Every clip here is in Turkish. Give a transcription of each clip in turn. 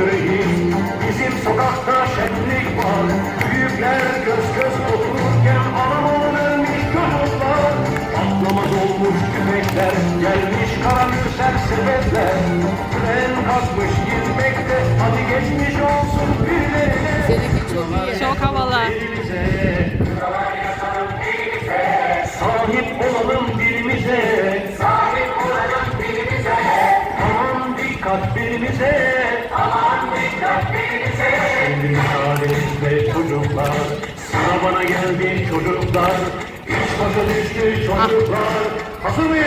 göreyim? Bizim sokakta şenlik var. Büyükler göz göz otururken Anam ölmüş çocuklar. Atlamaz olmuş küpekler Gelmiş karamürsel sebepler Tren kalkmış gitmekte. Hadi geçmiş olsun dilimize Aman dikkat dilimize Şimdi müsaadenizle çocuklar Sıra bana geldi çocuklar İş başa düştü çocuklar Hazır mıyız?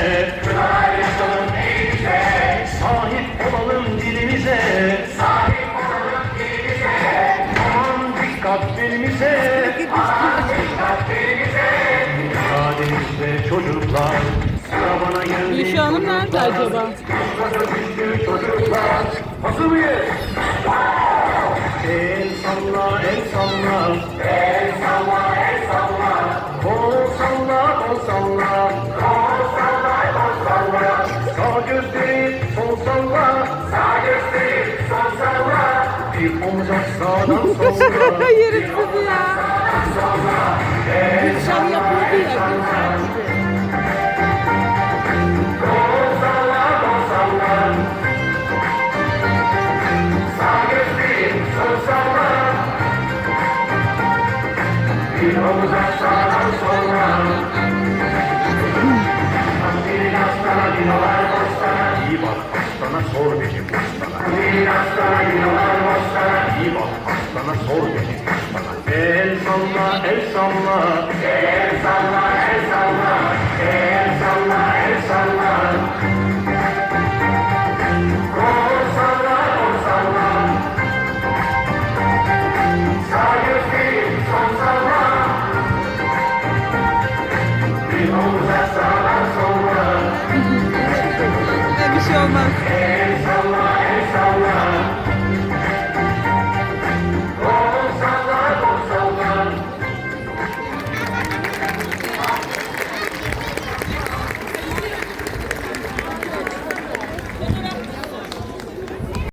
Hanım nerede acaba? El salla, el salla El salla, el salla Kol salla, kol salla Kol salla, kol salla Sağ gösterip sol salla Sağ gösterip sol salla Bir omuza sağdan solla Yerim Aslana sor dedim aslana. İyi bak aslana sor dedim aslana. El salla, el salla. Who has